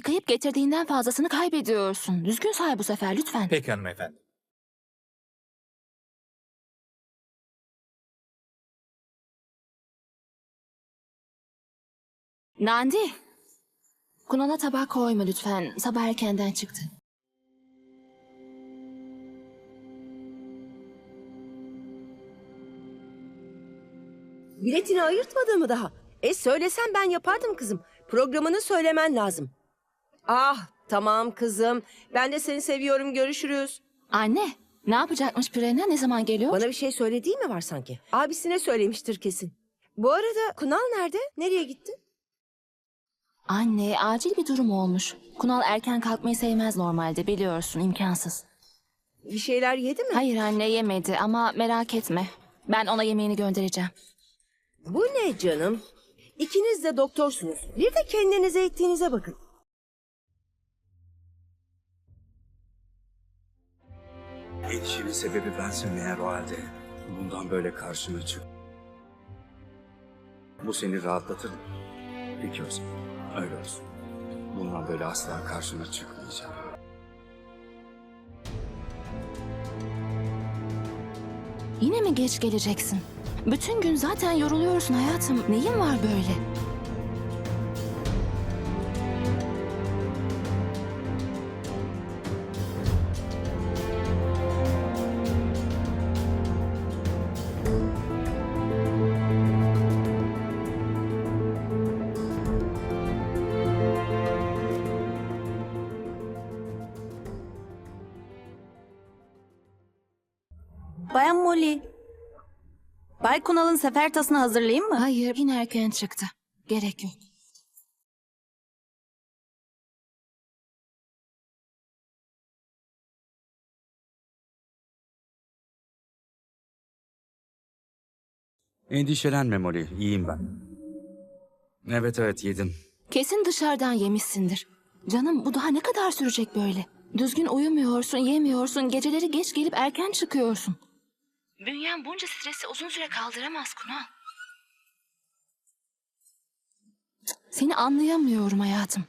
Yıkayıp getirdiğinden fazlasını kaybediyorsun. Düzgün say bu sefer lütfen. Peki hanımefendi. Nandi. Kunal'a tabak koyma lütfen. Sabah erkenden çıktı. Biletini ayırtmadın mı daha? E söylesen ben yapardım kızım. Programını söylemen lazım. Ah tamam kızım. Ben de seni seviyorum görüşürüz. Anne, ne yapacakmış Pirena? Ne zaman geliyor? Bana bir şey söylediği mi var sanki? Abisine söylemiştir kesin. Bu arada Kunal nerede? Nereye gitti? Anne, acil bir durum olmuş. Kunal erken kalkmayı sevmez normalde biliyorsun, imkansız. Bir şeyler yedi mi? Hayır anne yemedi ama merak etme. Ben ona yemeğini göndereceğim. Bu ne canım? İkiniz de doktorsunuz. Bir de kendinize ettiğinize bakın. Endişenin sebebi bensin eğer o halde. Bundan böyle karşına çık. Bu seni rahatlatır mı? Peki o. Öyle olsun. Bundan böyle asla karşına çıkmayacağım. Yine mi geç geleceksin? Bütün gün zaten yoruluyorsun hayatım. Neyin var böyle? Bayan Molly. Bay Kunal'ın sefer tasını hazırlayayım mı? Hayır, yine erken çıktı. Gerek yok. Endişelenme Molly. iyiyim ben. Evet evet yedim. Kesin dışarıdan yemişsindir. Canım bu daha ne kadar sürecek böyle? Düzgün uyumuyorsun, yemiyorsun, geceleri geç gelip erken çıkıyorsun. Bünyen bunca stresi uzun süre kaldıramaz Kunal. Seni anlayamıyorum hayatım.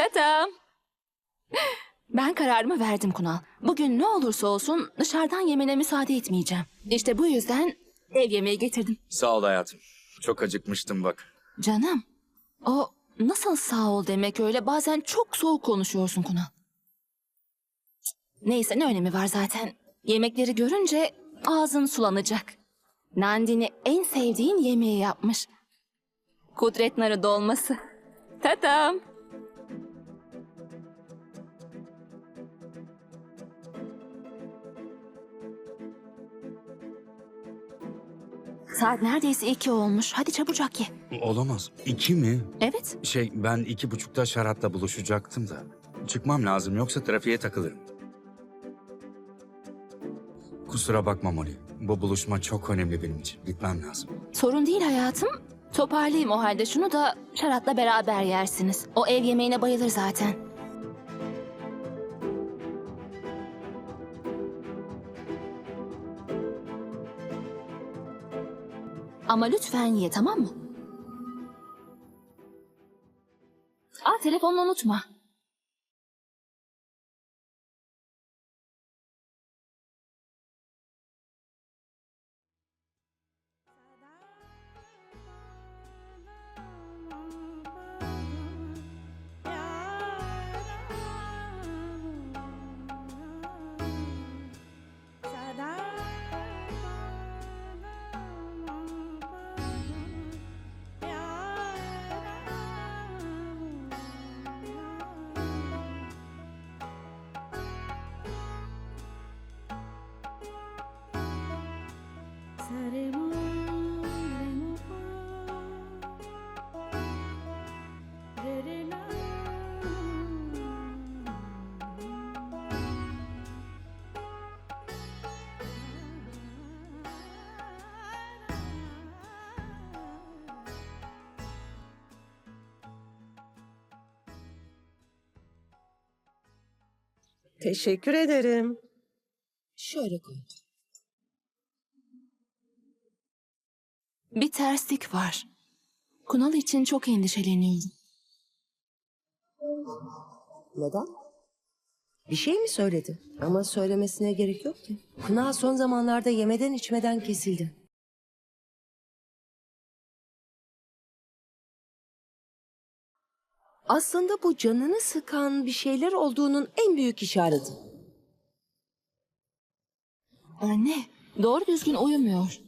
Tatam. Ben kararımı verdim Kunal. Bugün ne olursa olsun dışarıdan yemene müsaade etmeyeceğim. İşte bu yüzden ev yemeği getirdim. Sağ ol hayatım. Çok acıkmıştım bak. Canım, o nasıl sağ ol demek öyle? Bazen çok soğuk konuşuyorsun Kunal. Neyse ne önemi var zaten. Yemekleri görünce ağzın sulanacak. Nandini en sevdiğin yemeği yapmış. Kudret narı dolması. Tatam. Saat neredeyse iki olmuş. Hadi çabucak ye. Olamaz. İki mi? Evet. Şey ben iki buçukta Şarat'la buluşacaktım da. Çıkmam lazım yoksa trafiğe takılırım. Kusura bakma Molly. Bu buluşma çok önemli benim için. Gitmem lazım. Sorun değil hayatım. Toparlayayım o halde şunu da Şarat'la beraber yersiniz. O ev yemeğine bayılır zaten. Ama lütfen ye tamam mı? Aa telefonunu unutma. Teşekkür ederim. Şöyle koy. Bir terslik var. Kunal için çok endişeleniyorum. Neden? Bir şey mi söyledi? Ama söylemesine gerek yok ki. Kunal son zamanlarda yemeden içmeden kesildi. Aslında bu canını sıkan bir şeyler olduğunun en büyük işareti. Anne, doğru düzgün uyumuyor.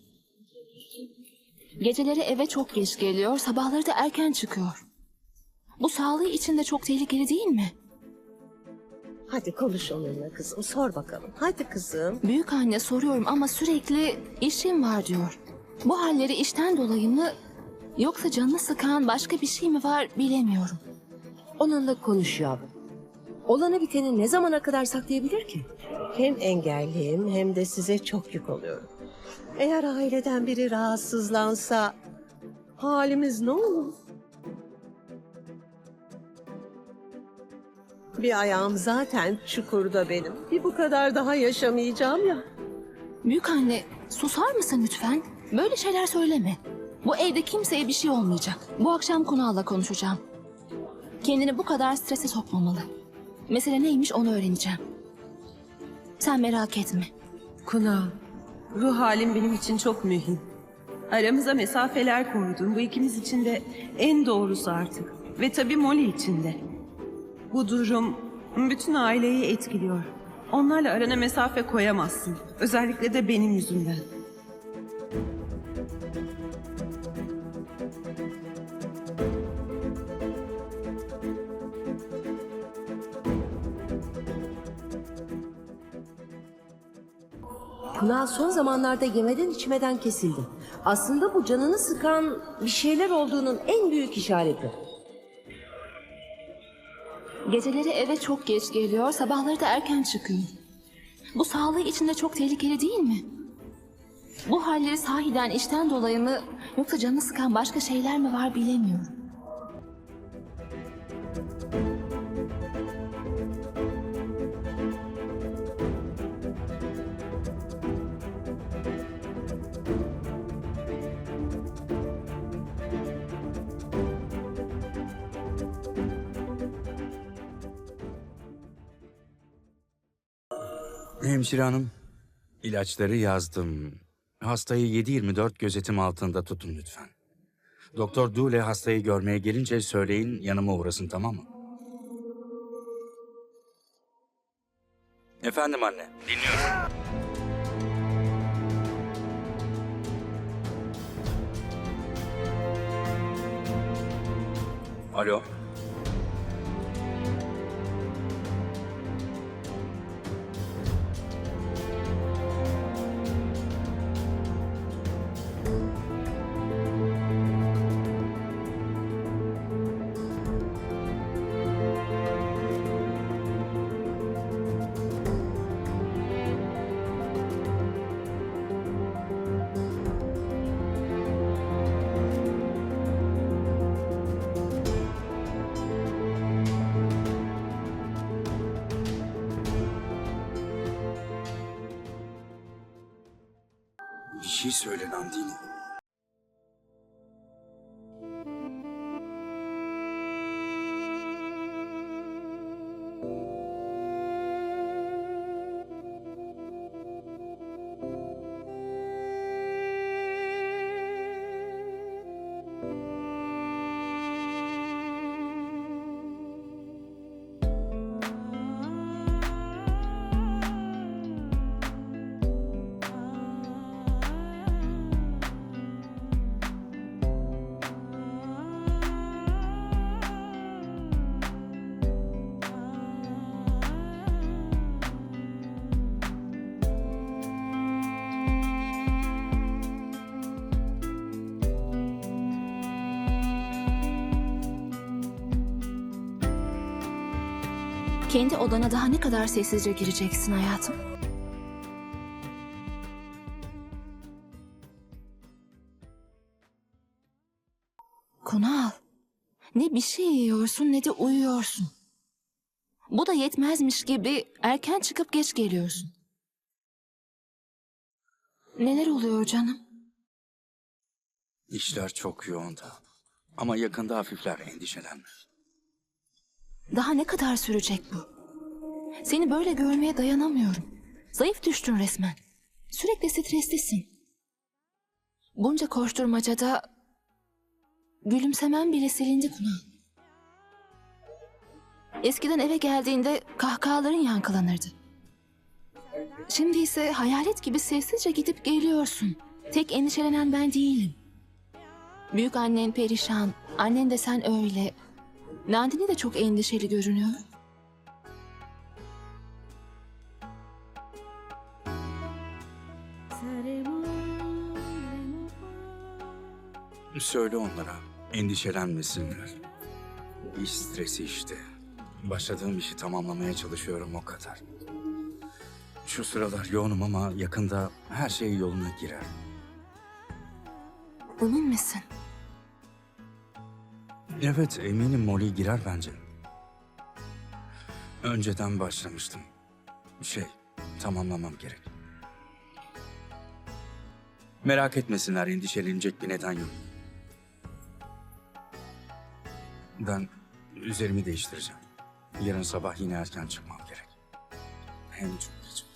Geceleri eve çok geç geliyor, sabahları da erken çıkıyor. Bu sağlığı için de çok tehlikeli değil mi? Hadi konuş onunla kızım. Sor bakalım. Hadi kızım. Büyük anne soruyorum ama sürekli işim var diyor. Bu halleri işten dolayı mı yoksa canını sıkan başka bir şey mi var bilemiyorum. Onunla konuş yavrum. Olanı biteni ne zamana kadar saklayabilir ki? Hem engelliyim hem de size çok yük oluyorum. Eğer aileden biri rahatsızlansa halimiz ne olur? Bir ayağım zaten çukurda benim. Bir bu kadar daha yaşamayacağım ya. Büyük anne susar mısın lütfen? Böyle şeyler söyleme. Bu evde kimseye bir şey olmayacak. Bu akşam Kunal'la konuşacağım. Kendini bu kadar strese sokmamalı. Mesele neymiş onu öğreneceğim. Sen merak etme. Kuna, ruh halim benim için çok mühim. Aramıza mesafeler koydum. Bu ikimiz için de en doğrusu artık. Ve tabii Molly için de. Bu durum bütün aileyi etkiliyor. Onlarla arana mesafe koyamazsın. Özellikle de benim yüzümden. Kunal son zamanlarda yemeden içmeden kesildi. Aslında bu canını sıkan bir şeyler olduğunun en büyük işareti. Geceleri eve çok geç geliyor, sabahları da erken çıkıyor. Bu sağlığı için de çok tehlikeli değil mi? Bu halleri sahiden işten dolayı mı yoksa canını sıkan başka şeyler mi var bilemiyorum. Hemşire hanım, ilaçları yazdım. Hastayı 7-24 gözetim altında tutun lütfen. Doktor Dule hastayı görmeye gelince söyleyin yanıma uğrasın tamam mı? Efendim anne, dinliyorum. Alo. Söyle Nandini. Kendi odana daha ne kadar sessizce gireceksin hayatım? Kunal, ne bir şey yiyorsun ne de uyuyorsun. Bu da yetmezmiş gibi erken çıkıp geç geliyorsun. Neler oluyor canım? İşler çok yoğunda. Ama yakında hafifler endişelenme. Daha ne kadar sürecek bu? Seni böyle görmeye dayanamıyorum. Zayıf düştün resmen. Sürekli streslisin. Bunca koşturmacada gülümsemen bile silindi Kunal. Eskiden eve geldiğinde kahkahaların yankılanırdı. Şimdi ise hayalet gibi sessizce gidip geliyorsun. Tek endişelenen ben değilim. Büyük annen perişan, annen de sen öyle. Nandini de çok endişeli görünüyor. Söyle onlara, endişelenmesinler. İş stresi işte. Başladığım işi tamamlamaya çalışıyorum o kadar. Şu sıralar yoğunum ama yakında her şey yoluna girer. Emin misin? Evet, eminim Molly girer bence. Önceden başlamıştım. Şey, tamamlamam gerek. Merak etmesinler, endişelenecek bir neden yok. Ben üzerimi değiştireceğim. Yarın sabah yine erken çıkmam gerek. Hem çok geç.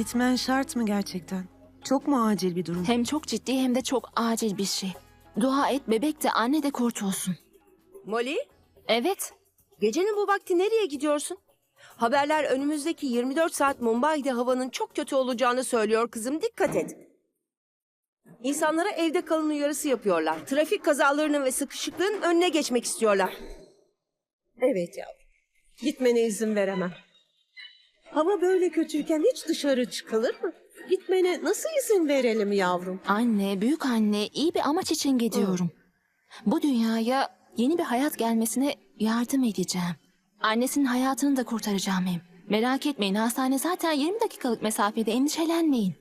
Gitmen şart mı gerçekten? Çok mu acil bir durum? Hem çok ciddi hem de çok acil bir şey. Dua et bebek de anne de kurtulsun. Molly, Evet. gecenin bu vakti nereye gidiyorsun? Haberler önümüzdeki 24 saat Mumbai'de havanın çok kötü olacağını söylüyor kızım. Dikkat et. İnsanlara evde kalın uyarısı yapıyorlar. Trafik kazalarının ve sıkışıklığın önüne geçmek istiyorlar. Evet yavrum. Gitmene izin veremem. Hava böyle kötüyken hiç dışarı çıkılır mı? Gitmene nasıl izin verelim yavrum? Anne, büyük anne iyi bir amaç için gidiyorum. Bu dünyaya yeni bir hayat gelmesine yardım edeceğim. Annesinin hayatını da kurtaracağım hem. Merak etmeyin hastane zaten 20 dakikalık mesafede endişelenmeyin.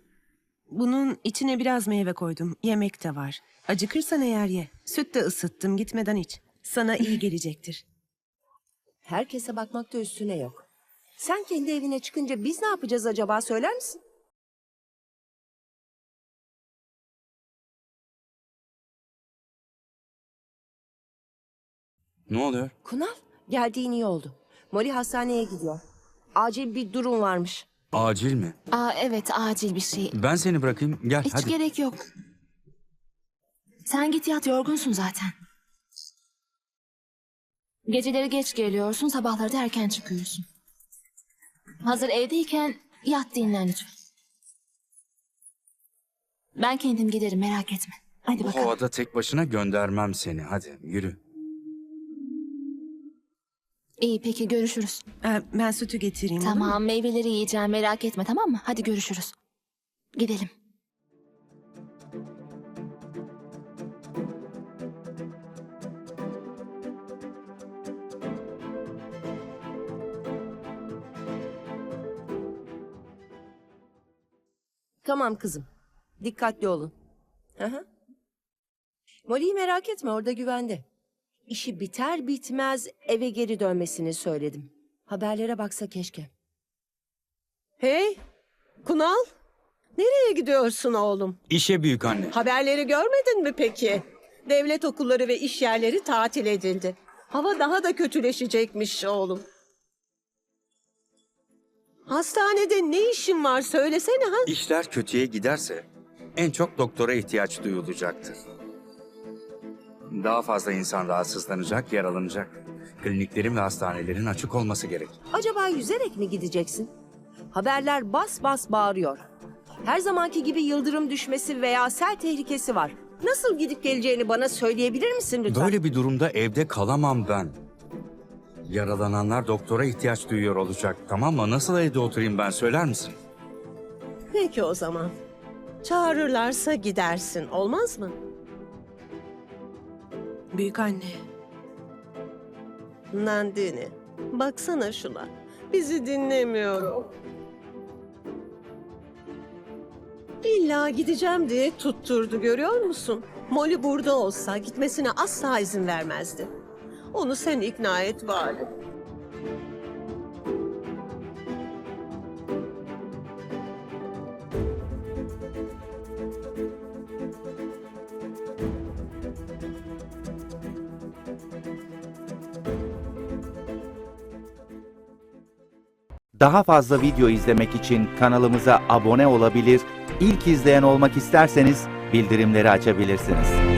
Bunun içine biraz meyve koydum. Yemek de var. Acıkırsan eğer ye. Süt de ısıttım gitmeden iç. Sana iyi gelecektir. Herkese bakmakta üstüne yok. Sen kendi evine çıkınca biz ne yapacağız acaba söyler misin? Ne oluyor? Kunal, geldiğin iyi oldu. Molly hastaneye gidiyor. Acil bir durum varmış. Acil mi? Aa evet acil bir şey. Ben seni bırakayım. Gel Hiç hadi. gerek yok. Sen git yat yorgunsun zaten. Geceleri geç geliyorsun, sabahları da erken çıkıyorsun. Hazır evdeyken yat dinlen lütfen. Ben kendim giderim merak etme. Hadi Bu bakalım. havada tek başına göndermem seni. Hadi yürü. İyi peki görüşürüz. Ee, ben sütü getireyim. olur mu? Tamam meyveleri yiyeceğim merak etme tamam mı? Hadi görüşürüz. Gidelim. Tamam kızım. Dikkatli olun. Hı hı. Molly'yi merak etme orada güvende. İşi biter bitmez eve geri dönmesini söyledim. Haberlere baksa keşke. Hey, Kunal. Nereye gidiyorsun oğlum? İşe büyük anne. Haberleri görmedin mi peki? Devlet okulları ve iş yerleri tatil edildi. Hava daha da kötüleşecekmiş oğlum. Hastanede ne işin var söylesene ha? İşler kötüye giderse en çok doktora ihtiyaç duyulacaktır. Daha fazla insan rahatsızlanacak, yaralanacak. Kliniklerin ve hastanelerin açık olması gerek. Acaba yüzerek mi gideceksin? Haberler bas bas bağırıyor. Her zamanki gibi yıldırım düşmesi veya sel tehlikesi var. Nasıl gidip geleceğini bana söyleyebilir misin lütfen? Böyle bir durumda evde kalamam ben. Yaralananlar doktora ihtiyaç duyuyor olacak. Tamam mı? Nasıl evde oturayım ben söyler misin? Peki o zaman. Çağırırlarsa gidersin olmaz mı? Büyük anne. Nandini, baksana şuna. Bizi dinlemiyor. İlla gideceğim diye tutturdu görüyor musun? Molly burada olsa gitmesine asla izin vermezdi. Onu sen ikna et bari. Daha fazla video izlemek için kanalımıza abone olabilir, ilk izleyen olmak isterseniz bildirimleri açabilirsiniz.